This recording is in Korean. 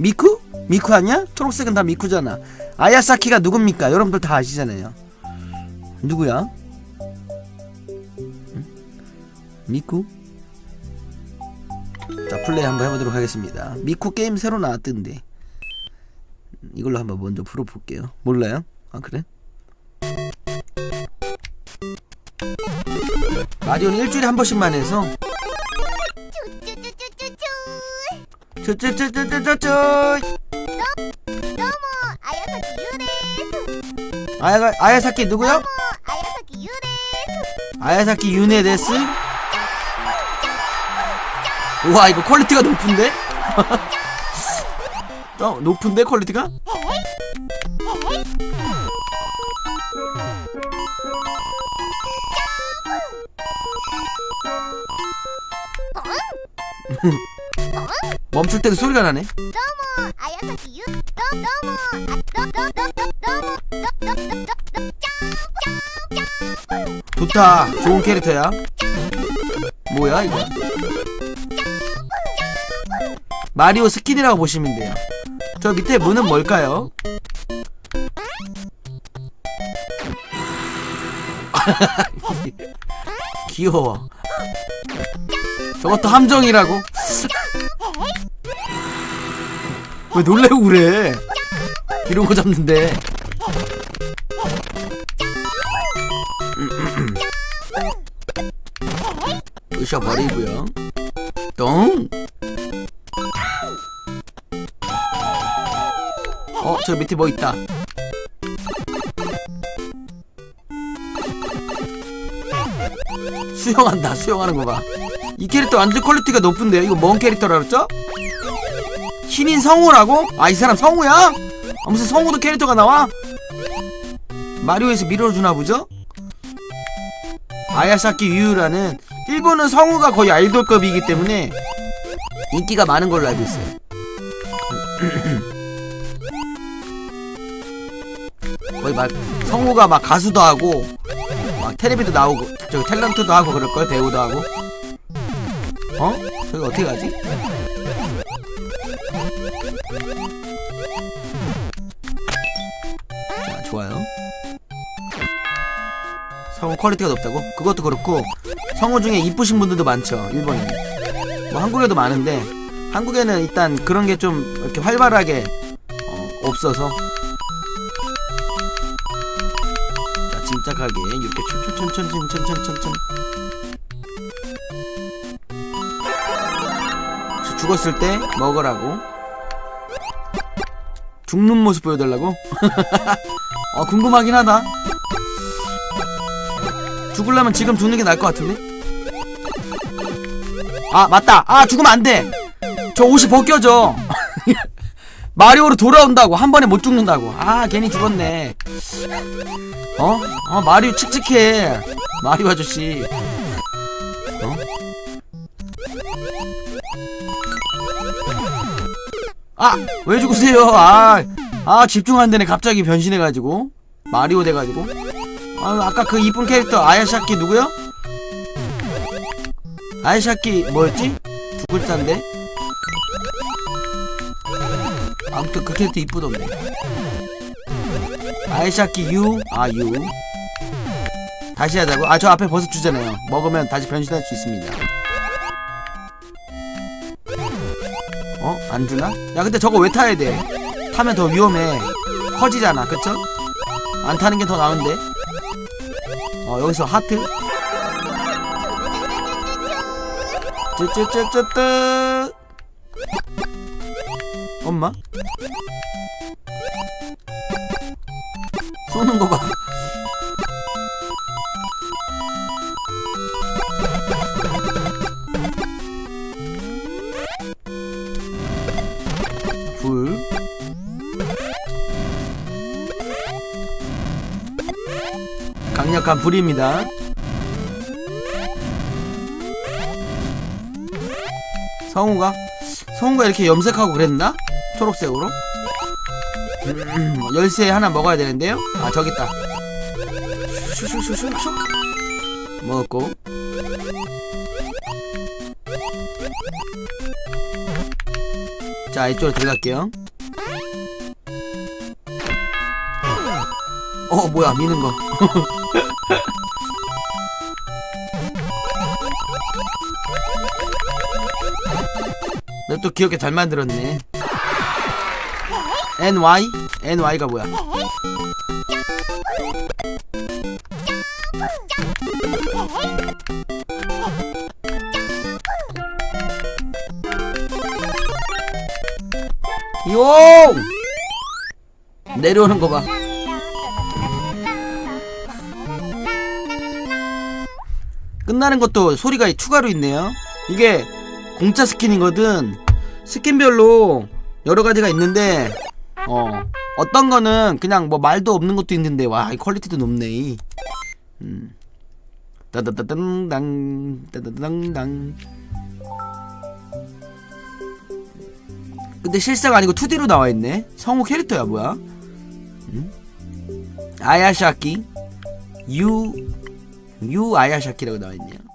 미쿠? 미쿠 아니야? 초록색은 다 미쿠잖아. 아야사키가 누굽니까? 여러분들 다 아시잖아요. 누구야? 응? 미쿠? 자 플레이 한번 해보도록 하겠습니다. 미쿠 게임 새로 나왔던데 이걸로 한번 먼저 풀어볼게요. 몰라요? 아 그래? 마리오는 일주일에 한 번씩만 해서 쭈쭈쭈쭈쭈쭈 쭈쭈쭈쭈쭈쭈 너무 아야사키 유네 아야 아야사키 누구요? 너무 아야사키 유네 아야사키 유네 데스? 우와 이거 퀄리티가 높은데? 어 높은데 퀄리티가? 멈출 때도 소리가 나네. 좋다. 좋은 캐릭터야. 뭐야 이거? 마리오 스킨이라고 보시면 돼요. 저 밑에 문은 뭘까요? 귀여워. 저것도 함정이라고? 왜 놀래고 그래? 이런 거 잡는데. 부셔버리고요. 똥. 어, 저 밑에 뭐 있다. 수영한다. 수영하는 거 봐. 이 캐릭터 완전 퀄리티가 높은데요. 이거 뭔 캐릭터라 그랬죠? 신인 성우라고? 아, 이 사람 성우야? 아, 무슨 성우도 캐릭터가 나와? 마리오에서 밀어주나 보죠? 아야사키 유유라는 일본은 성우가 거의 아이돌급이기 때문에 인기가 많은 걸로 알고 있어요. 거의 막 성우가 막 가수도 하고 막 텔레비도 나오고 저기 탤런트도 하고 그럴 걸 배우도 하고 어? 저기 어떻게 가지? 좋아요. 성우 퀄리티가 높다고? 그것도 그렇고 성우 중에 이쁘신 분들도 많죠 일본에 뭐 한국에도 많은데 한국에는 일단 그런 게 좀 이렇게 활발하게 어, 없어서 자 침착하게 이렇게 천천천천천천천천 죽었을 때 먹으라고 죽는 모습 보여달라고? 어 궁금하긴 하다. 죽으려면 지금 죽는 게 나을 것 같은데? 아 맞다. 아 죽으면 안돼. 저 옷이 벗겨져. 마리오로 돌아온다고. 한 번에 못 죽는다고. 아 괜히 죽었네. 어? 어 마리오 칙칙해. 마리오 아저씨. 어? 아! 왜 죽으세요? 아, 아 집중 안 되네 갑자기 변신해가지고 마리오 돼가지고 아, 아까 그 이쁜 캐릭터 아야샤키 누구요? 아야샤키 뭐였지? 두 글자인데? 아무튼 그 캐릭터 이쁘던데 아야샤키 유? 아 유. 다시 하자고? 아 저 앞에 버섯 주잖아요 먹으면 다시 변신할 수 있습니다 어? 안 주나? 야 근데 저거 왜 타야 돼? 타면 더 위험해. 커지잖아 그쵸? 안 타는 게 더 나은데? 어 여기서 하트. 쯔쯔쯔쯔쯔 엄마? 쏘는 거봐 강력한 불입니다. 성우가 성우가 이렇게 염색하고 그랬나? 초록색으로? 음, 열쇠 하나 먹어야 되는데요. 아 저기 있다. 먹었고. 자자 이쪽으로 들어갈게요 어 뭐야 미는 거 내가 또 귀엽게 잘 만들었네 NY? NY가 뭐야 용! 내려오는 거 봐. 끝나는 것도 소리가 추가로 있네요. 이게 공짜 스킨이거든. 스킨별로 여러 가지가 있는데, 어, 어떤 거는 그냥 뭐 말도 없는 것도 있는데, 와, 이 퀄리티도 높네. 음. 따다다당당, 따다당당. 근데 실사가 아니고 2D로 나와 있네. 성우 캐릭터야 뭐야? 응? 아야샤키 유 유 아야샤키라고 나와 있네요.